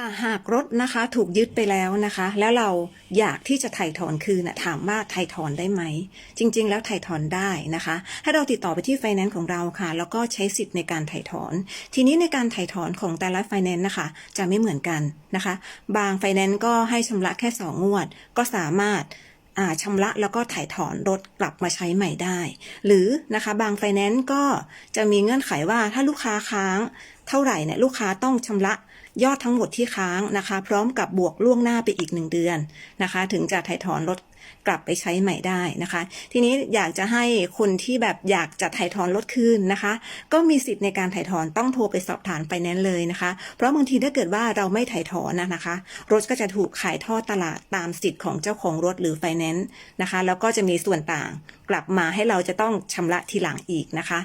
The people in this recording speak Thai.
ค่ะหากรถนะคะถูกยึดไปแล้วนะคะ แล้วเราอยากที่จะไถ่ถอนคืนนะถามว่าไถ่ถอนได้ไหม จริง ๆ แล้วไถ่ถอนได้นะคะ ให้เราติดต่อไปที่ไฟแนนซ์ของเราค่ะ แล้วก็ใช้สิทธิ์ในการไถ่ถอน ทีนี้ในการไถ่ถอนของแต่ละไฟแนนซ์นะคะ จะไม่เหมือนกันนะคะ บางไฟแนนซ์ก็ให้ชำระแค่สองงวด ก็สามารถอ่าชำระแล้วก็ถ่ายถอนรถกลับมาใช้ใหม่ได้ หรือนะคะบางไฟแนนซ์ก็จะมีเงื่อนไขว่าถ้าลูกค้าค้างเท่าไหร่เนี่ยลูกค้าต้องชำระยอดทั้งหมดที่ค้างนะคะ พร้อมกับบวกล่วงหน้าไปอีกหนึ่งเดือนนะคะ ถึงจะถ่ายถอนรถกลับไปใช้ใหม่ได้นะคะ ทีนี้อยากจะให้คนที่แบบอยากจะถ่ายถอนรถคืนนะคะ ก็มีสิทธิ์ในการถ่ายถอนต้องโทรไปสอบถามไฟแนนเลยนะคะ เพราะบางทีถ้าเกิดว่าเราไม่ถ่ายถอนนะนะคะ รถก็จะถูกขายทอดตลาดตามสิทธิ์ของเจ้าของรถหรือไฟแนนซ์นะคะ แล้วก็จะมีส่วนต่างกลับมาให้เราจะต้องชำระทีหลังอีกนะคะ